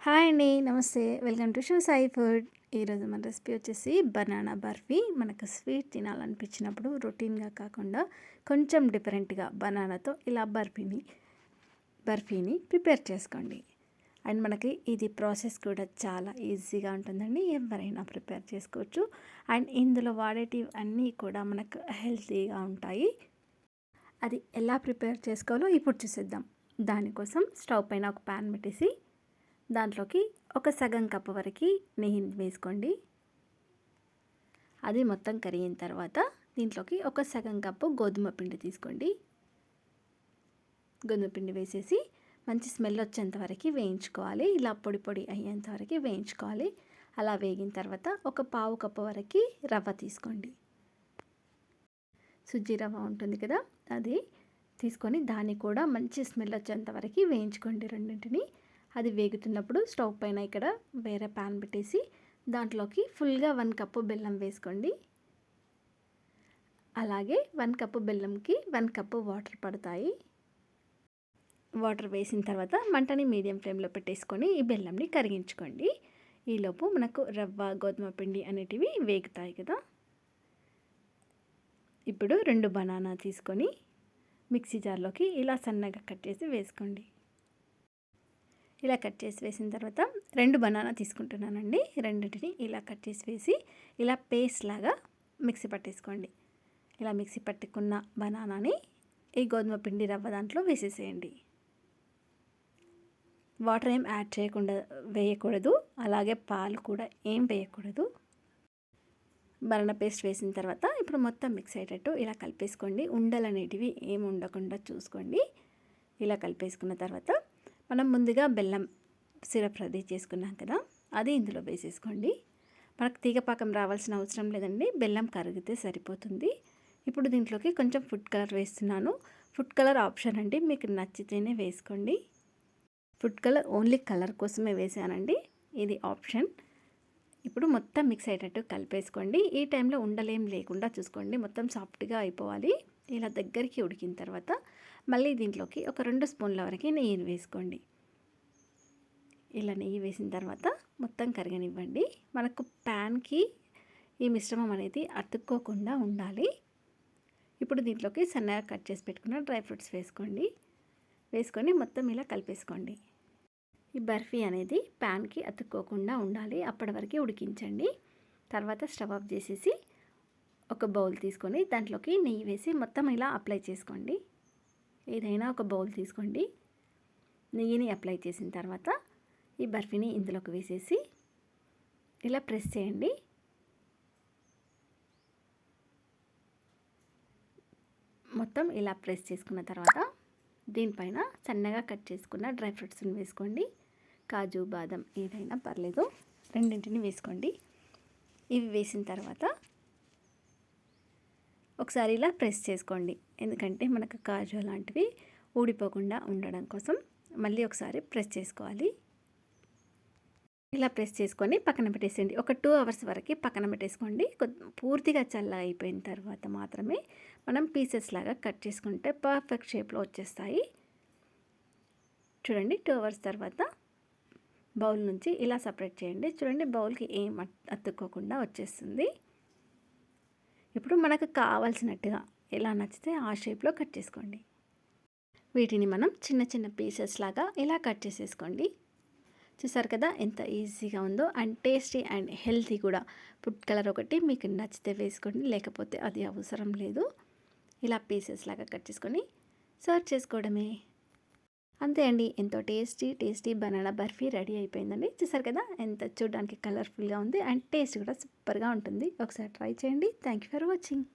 Hi అండి నమస్తే. Welcome to show Sai food. ఈరోజు మన రెసిపీ వచ్చేసి బనానా బర్ఫీ. మనకు స్వీట్ తినాలనిపించినప్పుడు రొటీన్గా కాకుండా కొంచెం డిఫరెంట్గా బనానాతో ఇలా బర్ఫీని బర్ఫీని ప్రిపేర్ చేసుకోండి. అండ్ మనకి ఇది ప్రాసెస్ కూడా చాలా ఈజీగా ఉంటుందండి. ఎవరైనా ప్రిపేర్ చేసుకోవచ్చు. అండ్ ఇందులో వాడేటివి అన్నీ కూడా మనకు హెల్తీగా ఉంటాయి. అది ఎలా ప్రిపేర్ చేసుకోవాలో ఇప్పుడు చూసేద్దాం. దానికోసం స్టవ్ పైన ఒక ప్యాన్ పెట్టేసి దాంట్లోకి ఒక సగం కప్పు వరకు నెయ్యి వేసుకోండి. అది మొత్తం కరిగిన తర్వాత దీంట్లోకి ఒక సగం కప్పు గోధుమ పిండి తీసుకోండి. గోధుమ పిండి వేసేసి మంచి స్మెల్ వచ్చేంత వరకు వేయించుకోవాలి. ఇలా పొడి పొడి అయ్యేంత వరకు వేయించుకోవాలి. అలా వేగిన తర్వాత ఒక పావు కప్పు వరకు రవ్వ తీసుకోండి. సుజ్జి రవ్వ ఉంటుంది కదా అది తీసుకొని దాన్ని కూడా మంచి స్మెల్ వచ్చేంత వరకు వేయించుకోండి రెండింటిని. అది వేగుతున్నప్పుడు స్టవ్ పైన ఇక్కడ వేరే ప్యాన్ పెట్టేసి దాంట్లోకి ఫుల్గా వన్ కప్పు బెల్లం వేసుకోండి. అలాగే వన్ కప్పు బెల్లంకి వన్ కప్పు వాటర్ పడతాయి. వాటర్ వేసిన తర్వాత మంటని మీడియం ఫ్లేమ్లో పెట్టేసుకొని ఈ బెల్లంని కరిగించుకోండి. ఈలోపు మనకు రవ్వ గోధుమ పిండి అనేటివి వేగుతాయి కదా. ఇప్పుడు రెండు బనానా తీసుకొని మిక్సీ జార్లోకి ఇలా సన్నగా కట్ చేసి వేసుకోండి. ఇలా కట్ చేసి వేసిన తర్వాత రెండు బనానా తీసుకుంటున్నానండి. రెండింటిని ఇలా కట్ చేసి వేసి ఇలా పేస్ట్ లాగా మిక్సీ పట్టేసుకోండి. ఇలా మిక్సీ పట్టుకున్న బనానాని ఈ గోధుమ పిండి రవ్వ దాంట్లో వేసేసేయండి. వాటర్ ఏం యాడ్ చేయకుండా వేయకూడదు. అలాగే పాలు కూడా ఏం వేయకూడదు. బనానా పేస్ట్ వేసిన తర్వాత ఇప్పుడు మొత్తం మిక్స్ అయ్యేటట్టు ఇలా కలిపేసుకోండి. ఉండలు అనేటివి ఏమి ఉండకుండా చూసుకోండి. ఇలా కలిపేసుకున్న తర్వాత మనం ముందుగా బెల్లం సిరప్ రెడీ చేసుకున్నాం కదా అది ఇందులో వేసేసుకోండి. మనకు తీగపాకం రావాల్సిన అవసరం లేదండి బెల్లం కరిగితే సరిపోతుంది. ఇప్పుడు దీంట్లోకి కొంచెం ఫుడ్ కలర్ వేస్తున్నాను. ఫుడ్ కలర్ ఆప్షన్ అండి మీకు నచ్చితేనే వేసుకోండి. ఫుడ్ కలర్ ఓన్లీ కలర్ కోసమే వేసానండి ఇది ఆప్షన్ ఇప్పుడు మొత్తం మిక్స్ అయ్యేటట్టు కలిపేసుకోండి. ఈ టైంలో ఉండలేం లేకుండా చూసుకోండి మొత్తం సాఫ్ట్గా అయిపోవాలి. ఇలా దగ్గరికి ఉడికిన తర్వాత మళ్ళీ దీంట్లోకి ఒక రెండు స్పూన్ల వరకు నెయ్యిని వేసుకోండి. ఇలా నెయ్యి వేసిన తర్వాత మొత్తం కరగనివ్వండి. మనకు ప్యాన్కి ఈ మిశ్రమం అనేది అతుక్కోకుండా ఉండాలి. ఇప్పుడు దీంట్లోకి సన్నగా కట్ చేసి పెట్టుకున్న డ్రై ఫ్రూట్స్ వేసుకోండి. వేసుకొని మొత్తం ఇలా కలిపేసుకోండి. ఈ బర్ఫీ అనేది ప్యాన్కి అతుక్కోకుండా ఉండాలి. అప్పటి వరకు ఉడికించండి. తర్వాత స్టవ్ ఆఫ్ చేసేసి ఒక బౌల్ తీసుకొని దాంట్లోకి నెయ్యి వేసి మొత్తం ఇలా అప్లై చేసుకోండి. ఏదైనా ఒక బౌల్ తీసుకోండి. నెయ్యిని అప్లై చేసిన తర్వాత ఈ బర్ఫీని ఇందులోకి వేసేసి ఇలా ప్రెస్ చేయండి. మొత్తం ఇలా ప్రెస్ చేసుకున్న తర్వాత దీనిపైన సన్నగా కట్ చేసుకున్న డ్రై ఫ్రూట్స్ని వేసుకోండి. కాజు బాదం ఏదైనా పర్లేదు రెండింటిని వేసుకోండి. ఇవి వేసిన తర్వాత ఒకసారి ఇలా ప్రెస్ చేసుకోండి. ఎందుకంటే మనకు కాజు లాంటివి ఊడిపోకుండా ఉండడం కోసం మళ్ళీ ఒకసారి ప్రెస్ చేసుకోవాలి. ఇలా ప్రెస్ చేసుకొని పక్కన పెట్టేసేయండి. ఒక టూ అవర్స్ వరకు పక్కన పెట్టేసుకోండి. పూర్తిగా చల్ల అయిపోయిన తర్వాత మాత్రమే మనం పీసెస్ లాగా కట్ చేసుకుంటే పర్ఫెక్ట్ షేప్లో వచ్చేస్తాయి. చూడండి టూ అవర్స్ తర్వాత బౌల్ నుంచి ఇలా సపరేట్ చేయండి. చూడండి బౌల్కి ఏం అతుక్కోకుండా వచ్చేస్తుంది. ఇప్పుడు మనకు కావాల్సినట్టుగా ఎలా నచ్చితే ఆ షేప్లో కట్ చేసుకోండి. వీటిని మనం చిన్న చిన్న పీసెస్ లాగా ఇలా కట్ చేసేసుకోండి. చూసారు కదా ఎంత ఈజీగా ఉందో అండ్ టేస్టీ అండ్ హెల్తీ కూడా. ఫుడ్ కలర్ ఒకటి మీకు నచ్చితే వేసుకోండి లేకపోతే అది అవసరం లేదు. ఇలా పీసెస్ లాగా కట్ చేసుకొని సర్వ్ చేసుకోవడమే. అంతే అండి. ఎంతో tasty tasty banana barfi ready అయిపోయిందండి. చూసారు కదా ఎంత చూడడానికి కలర్ఫుల్గా ఉంది అండ్ టేస్ట్ కూడా సూపర్గా ఉంటుంది. ఒకసారి ట్రై చేయండి. Thank you for watching.